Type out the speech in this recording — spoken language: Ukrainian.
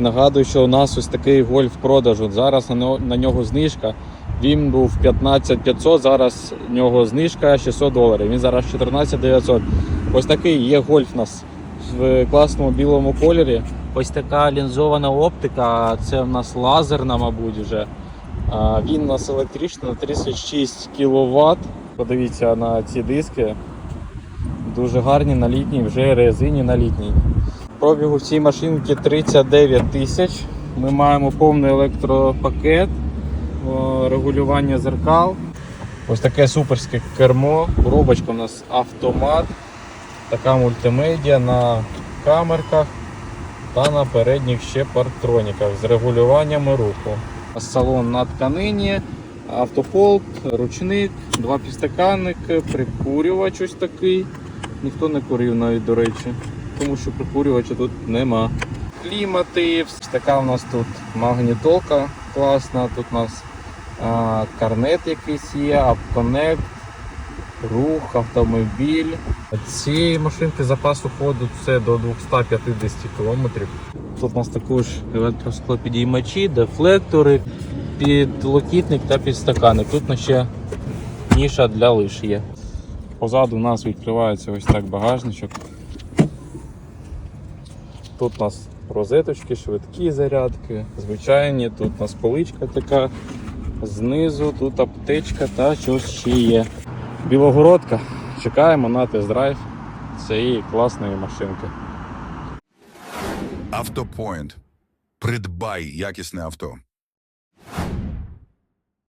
Нагадую, що у нас ось такий гольф продажу. Зараз на нього, знижка. Він був 15 500, зараз в нього знижка 600 доларів. Він зараз 14 900. Ось такий є гольф у нас в класному білому кольорі. Ось така лінзована оптика, це в нас лазерна, мабуть, вже. Він у нас електричний на 36 кВт. Подивіться на ці диски. Дуже гарні на літній, вже резині на літній. Пробігу в цій машинці 39 тисяч. Ми маємо повний електропакет, регулювання зеркал. Ось таке суперське кермо. Коробочка у нас автомат, така мультимедіа на камерках та на передніх ще парктроніках з регулюваннями руху. Салон на тканині, автополт, ручник, два підстаканники, прикурювач ось такий. Ніхто не курив навіть, до речі, тому що прикурювача тут нема. Клімати, така у нас тут магнітолка класна, тут у нас а, карнет якийсь є, Апконект, рух, автомобіль. Цієї машинки запасу ходу це до 250 км. Тут у нас також електросклопідіймачі, дефлектори, підлокітник та підстаканник. Тут ще ніша для лиш є. Позаду у нас відкривається ось так багажничок. Тут у нас розеточки, швидкі зарядки, звичайні, тут у нас поличка така, знизу, тут аптечка та щось ще є. Білогородка. Чекаємо на тест-драйв цієї класної машинки. Автопоінт. Придбай якісне авто.